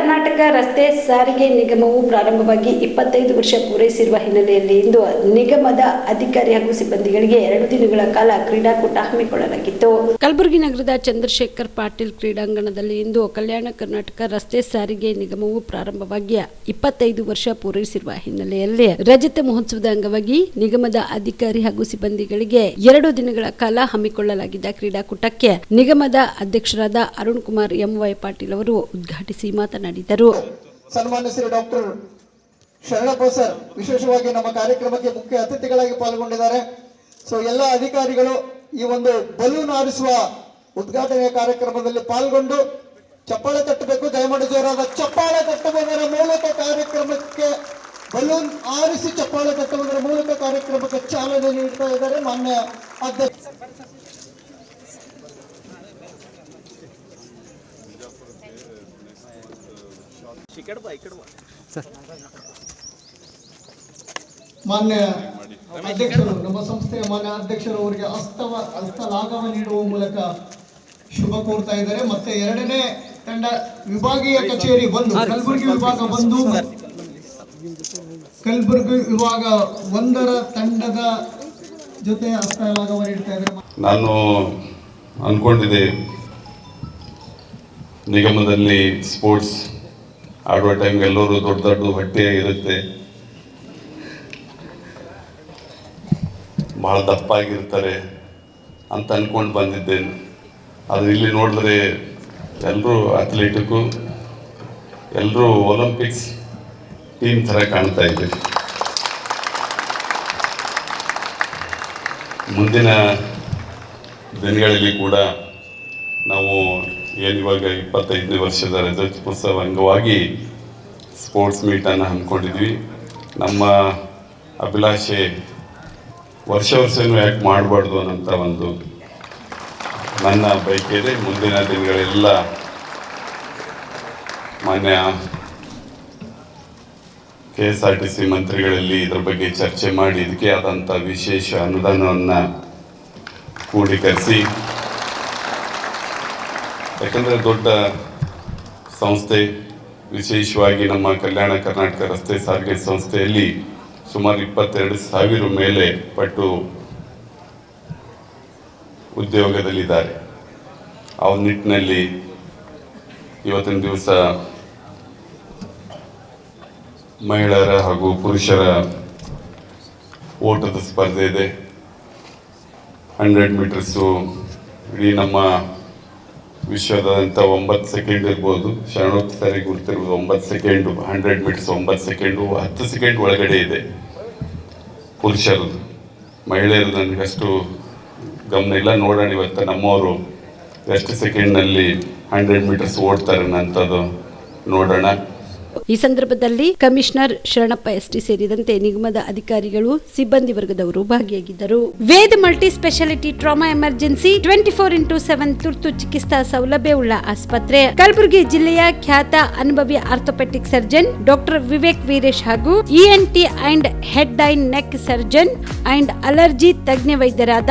ಕರ್ನಾಟಕ ರಸ್ತೆ ಸಾರಿಗೆ ನಿಗಮವು ಪ್ರಾರಂಭವಾಗಿ ಇಪ್ಪತ್ತೈದು ವರ್ಷ ಪೂರೈಸಿರುವ ಹಿನ್ನೆಲೆಯಲ್ಲಿ ಇಂದು ನಿಗಮದ ಅಧಿಕಾರಿ ಹಾಗೂ ಸಿಬ್ಬಂದಿಗಳಿಗೆ ಎರಡು ದಿನಗಳ ಕಾಲ ಕ್ರೀಡಾಕೂಟ ಹಮ್ಮಿಕೊಳ್ಳಲಾಗಿತ್ತು. ಕಲಬುರಗಿ ನಗರದ ಚಂದ್ರಶೇಖರ್ ಪಾಟೀಲ್ ಕ್ರೀಡಾಂಗಣದಲ್ಲಿ ಇಂದು ಕಲ್ಯಾಣ ಕರ್ನಾಟಕ ರಸ್ತೆ ಸಾರಿಗೆ ನಿಗಮವು ಪ್ರಾರಂಭವಾಗಿ ಇಪ್ಪತ್ತೈದು ವರ್ಷ ಪೂರೈಸಿರುವ ಹಿನ್ನೆಲೆಯಲ್ಲಿ ರಜತ ಮಹೋತ್ಸವದ ಅಂಗವಾಗಿ ನಿಗಮದ ಅಧಿಕಾರಿ ಹಾಗೂ ಸಿಬ್ಬಂದಿಗಳಿಗೆ ಎರಡು ದಿನಗಳ ಕಾಲ ಹಮ್ಮಿಕೊಳ್ಳಲಾಗಿದ್ದ ಕ್ರೀಡಾಕೂಟಕ್ಕೆ ನಿಗಮದ ಅಧ್ಯಕ್ಷರಾದ ಅರುಣ್ ಕುಮಾರ್ ಎಂವೈ ಪಾಟೀಲ್ ಅವರು ಉದ್ಘಾಟಿಸಿ ಮಾತನಾಡಿದರು. ಸನ್ಮಾನ್ಯ ಶ್ರೀ ಡಾಕ್ಟರ್ ಶರಣಪ್ಪ ಸರ್, ವಿಶೇಷವಾಗಿ ನಮ್ಮ ಕಾರ್ಯಕ್ರಮಕ್ಕೆ ಮುಖ್ಯ ಅತಿಥಿಗಳಾಗಿ ಪಾಲ್ಗೊಂಡಿದ್ದಾರೆ. ಸೊ ಎಲ್ಲ ಅಧಿಕಾರಿಗಳು ಈ ಒಂದು ಬಲೂನ್ ಆರಿಸುವ ಉದ್ಘಾಟನೆಯ ಕಾರ್ಯಕ್ರಮದಲ್ಲಿ ಪಾಲ್ಗೊಂಡು ಚಪ್ಪಾಳೆ ತಟ್ಟಬೇಕು. ದಯಮಾಡಿ ಜೋರಾದ ಚಪ್ಪಾಳೆ ತಟ್ಟುವುದರ ಮೂಲಕ ಕಾರ್ಯಕ್ರಮಕ್ಕೆ ಬಲೂನ್ ಆರಿಸಿ ಚಪ್ಪಾಳೆ ತಟ್ಟುವುದರ ಮೂಲಕ ಕಾರ್ಯಕ್ರಮಕ್ಕೆ ಚಾಲನೆ ನೀಡ್ತಾ ಇದ್ದಾರೆ ಮಾನ್ಯ ಅಧ್ಯಕ್ಷ. ಮಾನ್ಯ ಅಧ್ಯಕ್ಷರು ನಮ್ಮ ಸಂಸ್ಥೆಯ ಮಾನ್ಯ ಅಧ್ಯಕ್ಷರು ಅವರಿಗೆ ಹಸ್ತವ ಹಸ್ತಲಾಘವ ನೀಡುವ ಮೂಲಕ ಶುಭ ಕೋರ್ತಾ ಇದ್ದಾರೆ. ಮತ್ತೆ ಎರಡನೇ ತಂಡ ವಿಭಾಗೀಯ ಕಚೇರಿ ಒಂದು ಕಲಬುರಗಿ ವಿಭಾಗ ಒಂದು. ಕಲಬುರಗಿ ವಿಭಾಗ ಒಂದರ ತಂಡದ ಜೊತೆ ಹಸ್ತಲಾಘವ ನೀಡ್ತಾ ಇದ್ದಾರೆ. ನಾನು ಅಂದ್ಕೊಂಡಿದ್ದೆ ನಿಗಮದಲ್ಲಿ ಸ್ಪೋರ್ಟ್ಸ್ ಆಡುವ ಟೈಮ್ ಎಲ್ಲರೂ ದೊಡ್ಡ ದೊಡ್ಡ ಹೊಟ್ಟೆ ಇರುತ್ತೆ. ಭಾಳ ದಪ್ಪಾಗಿರ್ತಾರೆ ಅಂತ ಅಂದ್ಕೊಂಡು ಬಂದಿದ್ದೇನೆ. ಅದು ಇಲ್ಲಿ ನೋಡಿದ್ರೆ ಎಲ್ಲರೂ ಅಥ್ಲೆಟಿಕ್ಕು ಎಲ್ಲರೂ ಒಲಿಂಪಿಕ್ಸ್ ಟೀಮ್ ಥರ ಕಾಣ್ತಾ ಇದೆ. ಮುಂದಿನ ದಿನಗಳಲ್ಲಿ ಕೂಡ ನಾವು ಇವಾಗ ಇಪ್ಪತ್ತೈದು ವರ್ಷದ ರಜತೋತ್ಸವ ಅಂಗವಾಗಿ ಸ್ಪೋರ್ಟ್ಸ್ ಮೀಟನ್ನು ಹಮ್ಮಿಕೊಂಡಿದ್ವಿ. ನಮ್ಮ ಅಭಿಲಾಷೆ ವರ್ಷ ವರ್ಷನೂ ಯಾಕೆ ಮಾಡಬಾರ್ದು ಅನ್ನೋಂಥ ಒಂದು ನನ್ನ ಬಯಕೆಯಲ್ಲಿ ಮುಂದಿನ ದಿನಗಳೆಲ್ಲ ಮಾನ್ಯ K S R T C ಮಂತ್ರಿಗಳಲ್ಲಿ ಇದರ ಬಗ್ಗೆ ಚರ್ಚೆ ಮಾಡಿ, ಇದಕ್ಕೆ ಆದಂಥ ವಿಶೇಷ ಅನುದಾನವನ್ನು ಕ್ರೋಢೀಕರಿಸಿ ಯಾಕಂದರೆ ದೊಡ್ಡ ಸಂಸ್ಥೆ, ವಿಶೇಷವಾಗಿ ನಮ್ಮ ಕಲ್ಯಾಣ ಕರ್ನಾಟಕ ರಸ್ತೆ ಸಾರಿಗೆ ಸಂಸ್ಥೆಯಲ್ಲಿ ಸುಮಾರು ಇಪ್ಪತ್ತೆರಡು ಸಾವಿರ ಮೇಲೆ ಪಟ್ಟು ಉದ್ಯೋಗದಲ್ಲಿದ್ದಾರೆ. ಆ ನಿಟ್ಟಿನಲ್ಲಿ ಇವತ್ತಿನ ದಿವಸ ಮಹಿಳೆಯರ ಹಾಗೂ ಪುರುಷರ ಓಟದ ಸ್ಪರ್ಧೆ ಇದೆ. ಹಂಡ್ರೆಡ್ ಮೀಟರ್ಸು ಇಡೀ ನಮ್ಮ ವಿಶ್ವದಾದ್ಯಂತ ಒಂಬತ್ತು ಸೆಕೆಂಡ್ ಇರ್ಬೋದು. ಶರಣೋತ್ ಸರಿ ಗುರ್ತಿರ್ಬೋದು. ಒಂಬತ್ತು ಸೆಕೆಂಡು ಹಂಡ್ರೆಡ್ ಮೀಟರ್ಸ್ ಒಂಬತ್ತು ಸೆಕೆಂಡು ಹತ್ತು ಸೆಕೆಂಡ್ ಒಳಗಡೆ ಇದೆ ಪುರುಷರದ್ದು. ಮಹಿಳೆಯರು ನನಗಷ್ಟು ಗಮನ ಇಲ್ಲ. ನೋಡೋಣ ಇವತ್ತು ನಮ್ಮವರು ಎಷ್ಟು ಸೆಕೆಂಡ್ನಲ್ಲಿ ಹಂಡ್ರೆಡ್ ಮೀಟರ್ಸ್ ಓಡ್ತಾರೆ ಅನ್ನೋಂಥದ್ದು ನೋಡೋಣ. ಈ ಸಂದರ್ಭದಲ್ಲಿ ಕಮಿಷನರ್ ಶರಣಪ್ಪ ಎಸ್ಟಿ ಸೇರಿದಂತೆ ನಿಗಮದ ಅಧಿಕಾರಿಗಳು, ಸಿಬ್ಬಂದಿ ವರ್ಗದವರು ಭಾಗಿಯಾಗಿದ್ದರು. Veda multi speciality trauma emergency twenty four into seven ತುರ್ತು ಚಿಕಿತ್ಸಾ ಸೌಲಭ್ಯವುಳ್ಳ ಆಸ್ಪತ್ರೆ. ಕಲಬುರಗಿ ಜಿಲ್ಲೆಯ ಖ್ಯಾತ ಅನುಭವಿ orthopaedic surgeon doctor Vivek Veeresh ಹಾಗೂ ENT and head and neck surgeon and allergy ತಜ್ಞ ವೈದ್ಯರಾದ